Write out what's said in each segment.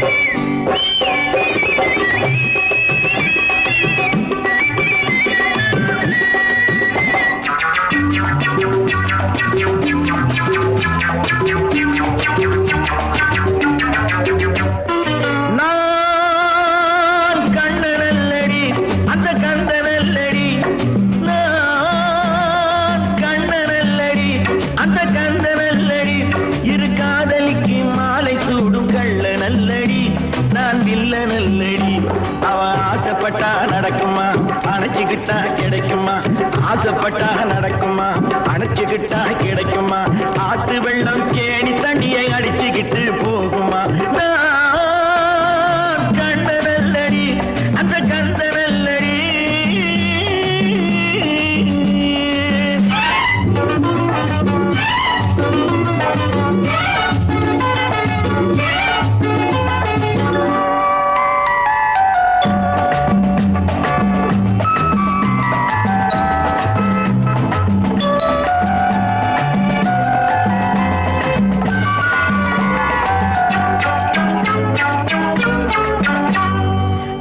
No! நான் வில்ல நல்லடி அவ ஆசைப்பட்டா நடக்குமா? அணைச்சுக்கிட்டா கிடைக்குமா? ஆசைப்பட்டா நடக்குமா? அணைச்சுக்கிட்டா கிடைக்குமா?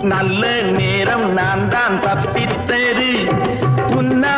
நல்ல நேரம் நான் தான் தப்பித்தது. உன்னா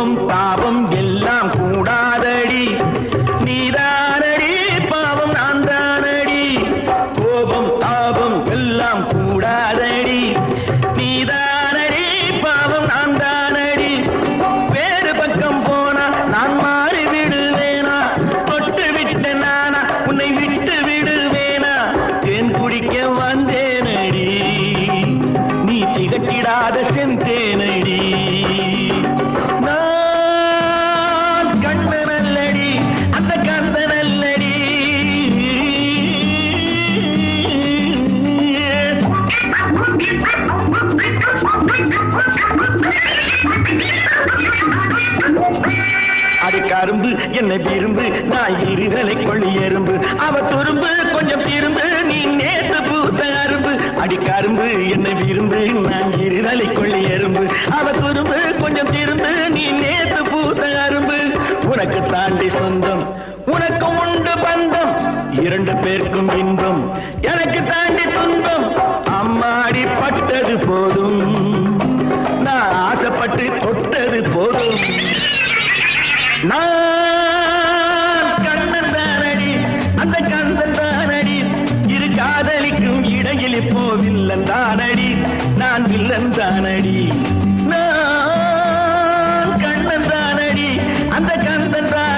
கோபம் பாவம் எல்லாம் கூடாதடி. நீதானடி பாவம் நான் தானடி கோபம் தாபம் எல்லாம் கூடாதடி. நீதானடி பாவம் நான் தானடி வேறு பக்கம் போனா நான் மாறி விடுவேனா தொட்டு விட்ட நானா உன்னை விட்டு விடுவேனா? தேன் குடிக்க வந்தேனடி. நீ திகட்டிடாத செந்தேனடி. ஆடு கரும்பு என்னை விரும்பு. நான் இருதலை கொள்ளி எறும்பு. அவ துரும்பு கொஞ்சம் திரும்பு நீ நேத்து பூத்த அரும்பு. அடி கரும்பு என்னை விரும்பு. நான் இருதலை கொள்ளி எறும்பு. அவ துரும்பு கொஞ்சம் திரும்பு நீ நேத்து பூத்த அரும்பு. உனக்கு தாண்டி சொந்தம். உனக்கும் உண்டு பந்தம். இரண்டு பேருக்கும் இன்பம். எனக்கு தாண்டி துன்பம். நான் கண்ணன் தானடி அந்த கந்தன் தானடி. இரு காதலிக்கும் இடையில் இப்போ வில்லன் தானடி நான் வில்லன் தானடி. நான் கண்ணன் தானடி அந்த தான்